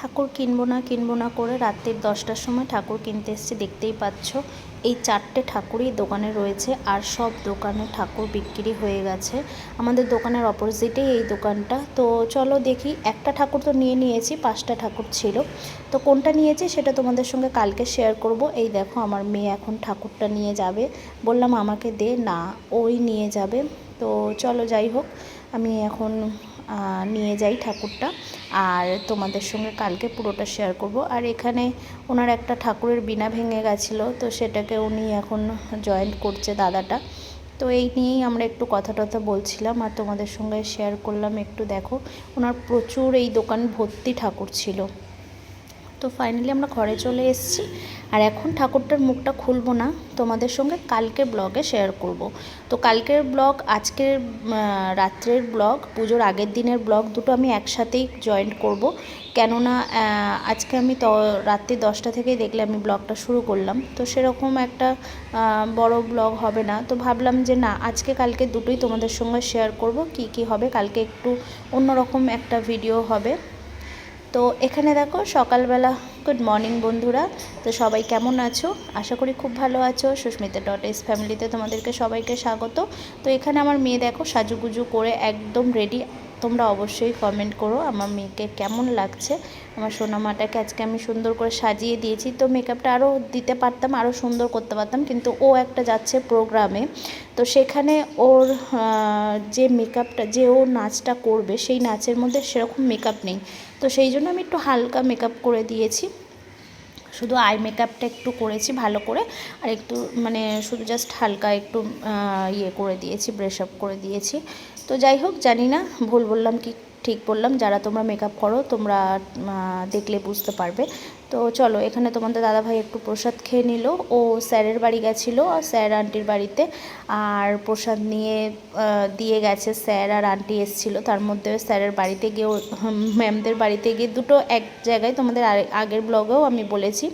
ঠাকুর কিনবো না কিনবো না করে রাত্রির দশটার সময় ঠাকুর কিনতে এসছি। দেখতেই পাচ্ছ, এই চারটে ঠাকুরই দোকানে রয়েছে আর সব দোকানে ঠাকুর বিক্রি হয়ে গেছে। আমাদের দোকানের অপোজিটেই এই দোকানটা। তো চলো দেখি, একটা ঠাকুর তো নিয়ে নিয়েছি, পাঁচটা ঠাকুর ছিল। তো কোনটা নিয়েছি সেটা তোমাদের সঙ্গে কালকে শেয়ার করব। এই দেখো, আমার মেয়ে এখন ঠাকুরটা নিয়ে যাবে। বললাম আমাকে দে, না, ওই নিয়ে যাবে। তো চলো যাই হোক, আমি এখন নিয়ে যাই ঠাকুরটা। আর তোমাদের সঙ্গে কালকে পুরোটা শেয়ার করব। আর এখানে ওনার একটা ঠাকুরের বিনা ভেঙে গেছিল, তো সেটাকে উনি এখন জয়েন্ট করছে দাদাটা। তো এই নিয়েই আমরা একটু কথা টথা বলছিলাম, আর তোমাদের সঙ্গে শেয়ার করলাম, একটু দেখো। ওনার প্রচুর এই দোকান ভর্তি ঠাকুর ছিল। তো ফাইনালি আমরা ঘরে চলে এসেছি। আর এখন ঠাকুরটার মুখটা খুলবো না, তোমাদের সঙ্গে কালকের ব্লগে শেয়ার করব। তো কালকের ব্লগ আজকের রাত্রের ব্লগ পুজোর আগের দিনের ব্লগ দুটো আমি একসাথেই জয়েন্ট করব। কেননা আজকে আমি তো, রাত্রি দশটা থেকেই দেখলে আমি ব্লগটা শুরু করলাম। তো সেরকম একটা বড় ব্লগ হবে না। তো ভাবলাম যে না, আজকে কালকে দুটোই তোমাদের সঙ্গে শেয়ার করব। কি কি হবে, কালকে একটু অন্যরকম একটা ভিডিও হবে। তো এখানে দেখো সকালবেলা গুড মর্নিং বন্ধুরা। তো সবাই কেমন আছো? আশা করি খুব ভালো আছো। সুস্মিতা ডট এস ফ্যামিলিতে তোমাদেরকে সবাইকে স্বাগত। তো এখানে আমার মেয়ে দেখো সাজুগুজু করে একদম রেডি তোমরা অবশ্যই কমেন্ট করো আমার মেয়েকে কেমন লাগছে। আমার সোনামাটাকে আজকে আমি সুন্দর করে সাজিয়ে দিয়েছি। তো মেকআপটা আরও দিতে পারতাম আরও সুন্দর করতে পারতাম, কিন্তু ও একটা যাচ্ছে প্রোগ্রামে তো সেখানে ওর যে মেকআপটা যে ও নাচটা করবে, সেই নাচের মধ্যে সেরকম মেকআপ নেই। তো সেই জন্য আমি একটু হালকা মেকআপ করে দিয়েছি। শুধু আই মেকআপটা একটু করেছি ভালো করে, আর একটু মানে শুধু জাস্ট হালকা একটু ইয়ে করে দিয়েছি ব্রেশ আপ করে দিয়েছি। তো যাই হোক, জানি না, ভুল বললাম কি ঠিক বললাম, যারা তোমরা মেকআপ করো তোমরা দেখলে বুঝতে পারবে। তো চলো, এখানে তোমাদের দাদাভাই একটু প্রসাদ খেয়ে নিল। ও স্যারের বাড়ি গেছিল স্যার আন্টির বাড়িতে। আর প্রসাদ নিয়ে দিয়ে গেছে স্যার আর আন্টি এসেছিল। তার মধ্যে স্যারের বাড়িতে গিয়ে ম্যামদের বাড়িতে গিয়ে দুটো এক জায়গায় তোমাদের আগের ব্লগেও আমি বলেছি।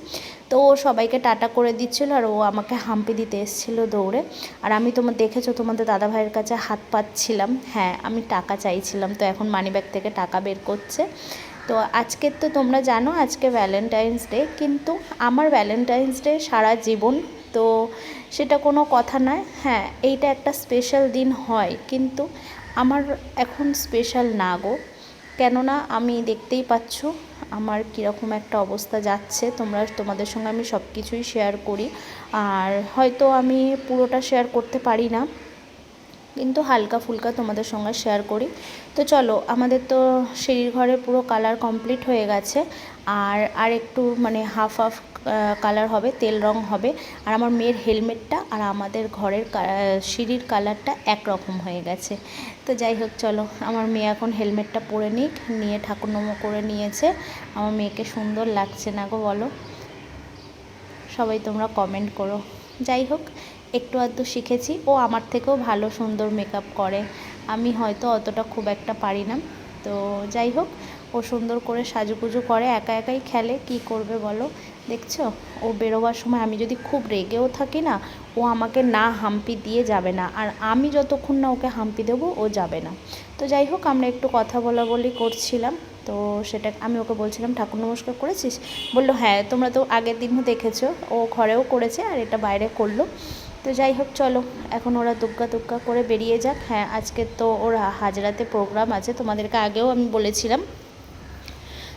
তো ও সবাইকে টাটা করে দিচ্ছিল, আর ও আমাকে হাম্পি দিতে এসেছিল দৌড়ে। আর আমি তোমার দেখেছ তোমাদের দাদা ভাইয়ের কাছে হাত পাচ্ছিলাম হ্যাঁ আমি টাকা চাইছিলাম। তো এখন মানিব্যাগ থেকে টাকা বের করছে। তো আজকের তো তোমরা জানো আজকে ভ্যালেন্টাইন্স ডে কিন্তু আমার ভ্যালেন্টাইন্স ডে সারা জীবন, তো সেটা কোনো কথা নয়। হ্যাঁ এইটা একটা স্পেশাল দিন হয়, কিন্তু আমার এখন স্পেশাল না গো। কেননা আমি দেখতেই পাচ্ছ, আমার কীরকম একটা অবস্থা যাচ্ছে। তোমরা, তোমাদের সঙ্গে আমি সব কিছুই শেয়ার করি। আর হয়তো আমি পুরোটা শেয়ার করতে পারি না। কিন্তু হালকা ফুলকা তোমাদের সঙ্গে শেয়ার করি। তো চলো, আমাদের তো সিঁড়ির ঘরে পুরো কালার কমপ্লিট হয়ে গেছে। আর আর একটু মানে হাফ হাফ কালার হবে, তেল রং হবে। আর আমার মেয়ের হেলমেটটা আর আমাদের ঘরের সিঁড়ির কালারটা একরকম হয়ে গেছে। তো যাই হোক, চলো, আমার মেয়ে এখন হেলমেটটা পরে নিক, নিয়ে ঠাকুর নমো করে নিয়েছে। আমার মেয়েকে সুন্দর লাগছে না গো, বলো। সবাই তোমরা কমেন্ট করো। যাই হোক একটু আধটু শিখেছি। ও আমার থেকেও ভালো, সুন্দর মেকআপ করে। আমি হয়তো অতটা খুব একটা পারি না। তো যাই হোক, ও সুন্দর করে সাজুগুজু করে, একা একাই খেলে। কি করবে বলো? দেখছ? ও বেরোবার সময় আমি যদি খুব রেগেও থাকি না, ও আমাকে না হাম্পি দিয়ে যাবে না। আর আমি যতক্ষণ না ওকে হাম্পি দেবো, ও যাবে না। তো যাই হোক, আমরা একটু কথা বলা বলি করছিলাম। তো সেটা, আমি ওকে বলছিলাম, ঠাকুর নমস্কার করেছিস? বলল হ্যাঁ তোমরা তো আগের দিনও দেখেছ। ও ঘরেও করেছে আর এটা বাইরে করল। তো যাই হোক, চলো। এখন ওরা দুগ্গা দুগ্গা করে বেরিয়ে যাক। হ্যাঁ আজকে তো ওরা হাজরাতে প্রোগ্রাম আছে। তোমাদেরকে আগেও আমি বলেছিলাম।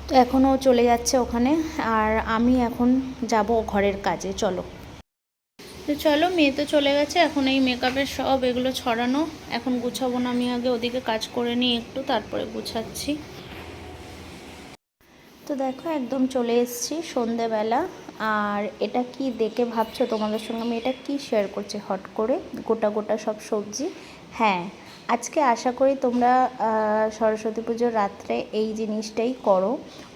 তো এখনও চলে যাচ্ছে ওখানে। আর আমি এখন যাব ঘরের কাজে। চলো। তো চলো, মেয়ে তো চলে গেছে। এখন এই মেকআপের সব এগুলো ছড়ানো। এখন গুছাবো না আমি আগে। ওদিকে কাজ করে নিই একটু, তারপরে গুছাচ্ছি। তো দেখো, একদম চলে এসেছি সন্ধেবেলা। আর এটা কি দেখে ভাবছ তোমাদের সঙ্গে? আমি এটা কি শেয়ার করছি হট করে? গোটা গোটা সব সবজি? হ্যাঁ আজকে আশা করি তোমরা সরস্বতী পুজোর রাত্রে এই জিনিসটাই করো।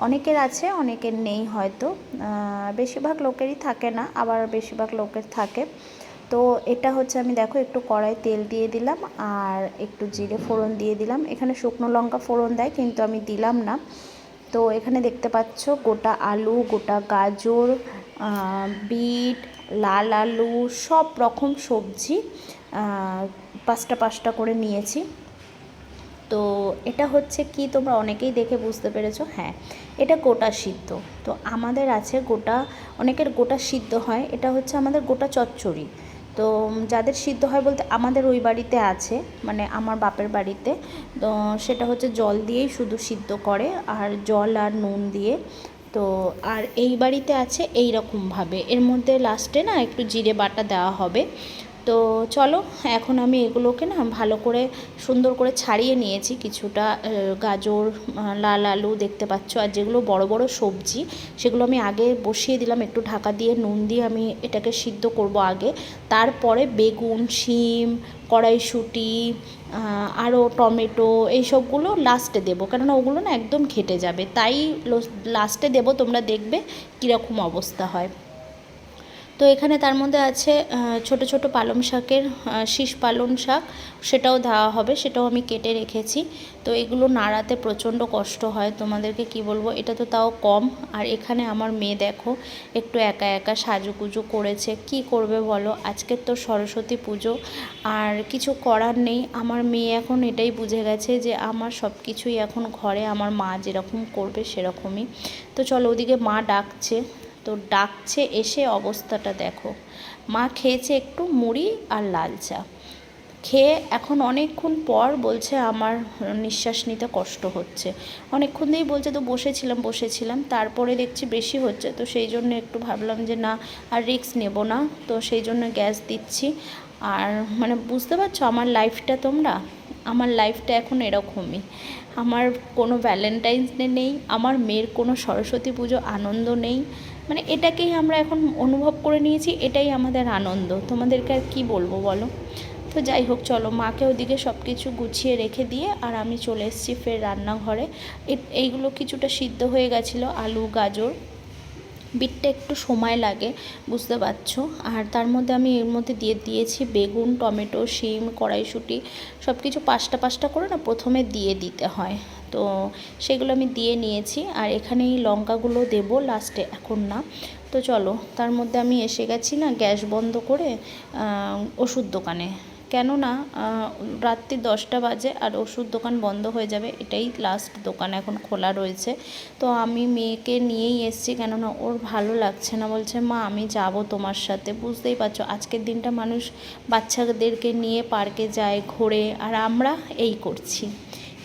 অনেকের আছে, অনেকের নেই হয়তো। বেশিরভাগ লোকেরই থাকে না, আবার বেশিরভাগ লোকের থাকে। তো এটা হচ্ছে আমি দেখো, একটু কড়াই তেল দিয়ে দিলাম আর একটু জিরে ফোড়ন দিয়ে দিলাম। এখানে শুকনো লঙ্কা ফোড়ন দেয়, কিন্তু আমি দিলাম না। তো এখানে দেখতে পাচ্ছ গোটা আলু, গোটা গাজর বিট, লাল আলু, সব রকম সবজি পাঁচটা পাঁচটা করে নিয়েছি। তো এটা হচ্ছে কি তোমরা অনেকেই দেখে বুঝতে পেরেছ হ্যাঁ এটা গোটা সিদ্ধ। তো আমাদের আছে গোটা, অনেকের গোটা সিদ্ধ হয়, এটা হচ্ছে আমাদের গোটা চচ্চড়ি। তো যাদের সিদ্ধ হয় বলতে আমাদের ওই বাড়িতে আছে মানে আমার বাপের বাড়িতে, তো সেটা হচ্ছে জল দিয়েই শুধু সিদ্ধ করে, আর জল আর নুন দিয়ে, তো আর এই বাড়িতে আছে এই রকমভাবে এর মধ্যে লাস্টে না একটু জিরে বাটা দেওয়া হবে। তো চলো, এখন আমি এগুলোকে না ভালো করে সুন্দর করে ছাড়িয়ে নিয়েছি কিছুটা গাজর লাল আলু দেখতে পাচ্ছ, আর যেগুলো বড় বড় সবজি, সেগুলো আমি আগে বসিয়ে দিলাম, একটু ঢাকা দিয়ে নুন দিয়ে আমি এটাকে সিদ্ধ করব আগে। তারপরে বেগুন, শিম, কড়াইশুঁটি আরও টমেটো এই সবগুলো লাস্টে দেবো, কেননা ওগুলো না একদম ঘেটে যাবে। তাই লাস্টে দেবো, তোমরা দেখবে কীরকম অবস্থা হয়। তো এখানে তার মধ্যে আছে ছোট ছোট পালং শাকের শীষ পালং শাক, সেটাও দেওয়া হবে, সেটাও আমি কেটে রেখেছি। তো এগুলো নাড়াতে প্রচণ্ড কষ্ট হয়, তোমাদেরকে কি বলব? এটা তো তাও কম। আর এখানে আমার মেয়ে দেখো, একটু একা একা সাজুগুজু করেছে। কি করবে বলো? আজকের তো সরস্বতী পুজো, আর কিছু করার নেই। আমার মেয়ে এখন এটাই বুঝে গেছে যে আমার সব কিছুই এখন ঘরে, আমার মা যেরকম করবে সেরকমই। তো চলো ওদিকে মা ডাকছে। তো ডাকছে, এসে অবস্থাটা দেখো। মা খেয়েছে একটু মুড়ি আর লাল চা। খেয়ে এখন অনেকক্ষণ পর বলছে, আমার নিঃশ্বাস নিতে কষ্ট হচ্ছে। অনেকক্ষণ দিয়েই বলছে, তো বসেছিলাম বসেছিলাম। তারপরে দেখছি বেশি হচ্ছে, তো সেই জন্য একটু ভাবলাম যে, না, আর রিস্ক নেব না। তো সেই জন্য গ্যাস দিচ্ছি। আর মানে বুঝতে পারছ, আমার লাইফটা তোমরা? আমার লাইফটা এখন এরকমই। আমার কোনো ভ্যালেন্টাইন্স ডে নেই, আমার মেয়ের কোনো সরস্বতী পুজো আনন্দ নেই। মানে এটাকেই আমরা এখন অনুভব করে নিয়েছি, এটাই আমাদের আনন্দ। তোমাদেরকে আর কী বলব বলো? তো যাই হোক, চলো মাকে ওদিকে সব কিছু গুছিয়ে রেখে দিয়ে আর আমি চলে এসেছি ফের রান্নাঘরে। এইগুলো কিছুটা সিদ্ধ হয়ে গেছিল, আলু, গাজর। বিটটা একটু সময় লাগে, বুঝতে পারছ? আর তার মধ্যে আমি এর মধ্যে দিয়ে দিয়েছি বেগুন, টমেটো, শিম, কড়াইশুঁটি সব কিছু পাঁচটা পাঁচটা করে না প্রথমে দিয়ে দিতে হয়। তো সেগুলো আমি দিয়ে নিয়েছি আর এখানে এই লঙ্কাগুলো দেবো লাস্টে এখন না। তো চলো, তার মধ্যে আমি এসে গেছি না গ্যাস বন্ধ করে ওষুধ দোকানে। কেননা রাত্রি দশটা বাজে আর ওষুধ দোকান বন্ধ হয়ে যাবে, এটাই লাস্ট দোকান এখন খোলা রয়েছে। তো আমি মেয়েকে নিয়েই এসেছি, কেননা ওর ভালো লাগছে না। বলছে, মা, আমি যাব তোমার সাথে। বুঝতেই পারছ, আজকের দিনটা মানুষ বাচ্চাদেরকে নিয়ে পার্কে যায়, ঘোরে, আর আমরা এই করছি।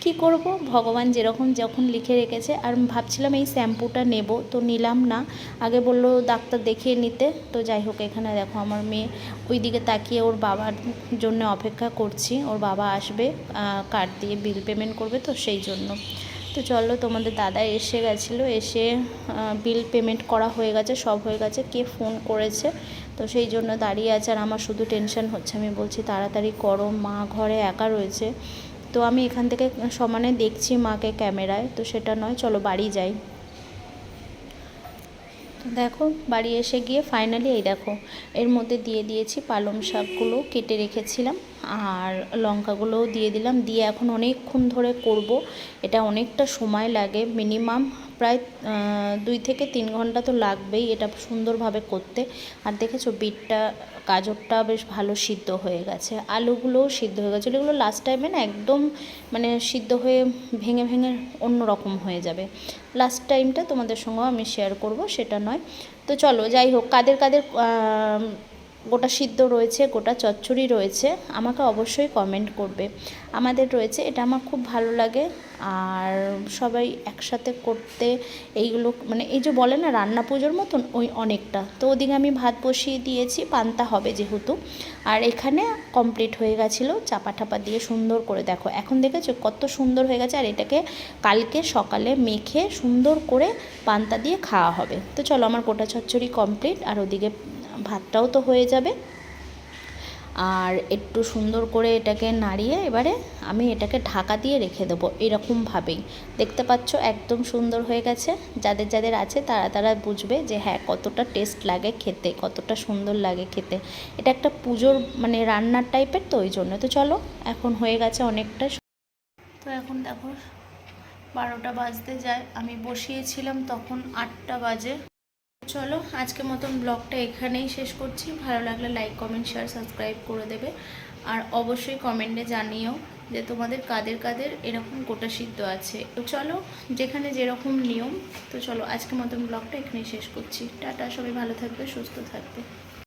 কি করব? ভগবান যেরকম যখন লিখে রেখেছে, আর ভাবছিলাম এই শ্যাম্পুটা নেব, তো নিলাম না। আগে বলল, ডাক্তার দেখিয়ে নিতে। তো যাই হোক, এখানে দেখো, আমার মেয়ে ওই দিকে তাকিয়ে ওর বাবার জন্য অপেক্ষা করছি। ওর বাবা আসবে কার্ড দিয়ে বিল পেমেন্ট করবে, তো সেই জন্য। তো চলো, তোমাদের দাদা এসে গেছিল, এসে বিল পেমেন্ট করা হয়ে গেছে, সব হয়ে গেছে। কে ফোন করেছে? তো সেই জন্য দাঁড়িয়ে আছে, আর আমার শুধু টেনশন হচ্ছে। আমি বলছি, তাড়াতাড়ি করো, মা ঘরে একা রয়েছে। তো আমি এখান থেকে সমানে দেখছি মাকে ক্যামেরায়, তো সেটা নয়, চলো বাড়ি যাই। দেখো, বাড়ি এসে গিয়ে ফাইনালি এই দেখো, এর মধ্যে দিয়ে দিয়েছি পালং শাকগুলো কেটে রেখেছিলাম, আর লঙ্কাগুলোও দিয়ে দিলাম, দিয়ে এখন অনেকক্ষণ ধরে করব, এটা অনেকটা সময় লাগে মিনিমাম প্রায় দুই থেকে তিন ঘণ্টা তো লাগবেই এটা সুন্দরভাবে করতে। আর দেখেছ, বিটটা, গাজরটা বেশ ভালো সিদ্ধ হয়ে গেছে। আলুগুলোও সিদ্ধ হয়ে গেছিল এগুলো লাস্ট টাইমে না একদম মানে সিদ্ধ হয়ে ভেঙে ভেঙে অন্য রকম হয়ে যাবে। লাস্ট টাইমটা তোমাদের সঙ্গেও আমি শেয়ার করব, সেটা নয়। তো চলো, যাই হোক, কাদের কাদের গোটা সিদ্ধ রয়েছে, গোটা চচ্চড়ি রয়েছে, আমাকে অবশ্যই কমেন্ট করবে। আমাদের রয়েছে, এটা আমার খুব ভালো লাগে। আর সবাই একসাথে করতে এইগুলো মানে এই যে বলে না, রান্না পুজোর মতন, ওই অনেকটা। তো ওদিকে আমি ভাত বসিয়ে দিয়েছি, পান্তা হবে যেহেতু। আর এখানে কমপ্লিট হয়ে গেছিল, চাপা ঠাপা দিয়ে সুন্দর করে দেখো। এখন দেখেছ কত সুন্দর হয়ে গেছে, আর এটাকে কালকে সকালে মেখে সুন্দর করে পান্তা দিয়ে খাওয়া হবে। তো চলো, আমার গোটা চচ্চড়ি কমপ্লিট আর ওদিকে ভাতটাও তো হয়ে যাবে। আর একটু সুন্দর করে এটাকে নাড়িয়ে এবারে আমি এটাকে ঢাকা দিয়ে রেখে দেবো এরকমভাবেই। দেখতে পাচ্ছ একদম সুন্দর হয়ে গেছে। যাদের যাদের আছে তারা তারা বুঝবে যে হ্যাঁ কতটা টেস্ট লাগে খেতে, কতটা সুন্দর লাগে খেতে। এটা একটা পুজোর মানে রান্নার টাইপের তো ওই জন্য। তো চলো, এখন হয়ে গেছে অনেকটা তো এখন দেখো বারোটা বাজতে যায়। আমি বসিয়েছিলাম তখন আটটা বাজে। চলো আজকে মতন ব্লগটা এখানেই শেষ করছি। ভালো লাগলে লাইক কমেন্ট শেয়ার সাবস্ক্রাইব করে দেবে। আর অবশ্যই কমেন্টে জানিও যে তোমাদের কাদের কাদের এরকম গোটা সিদ্ধ আছে। তো চলো, যেখানে যেরকম নিয়ম, তো চলো আজকে মতন ব্লগটা এখানেই শেষ করছি। টাটা, সবাই ভালো থাকবে, সুস্থ থাকবে।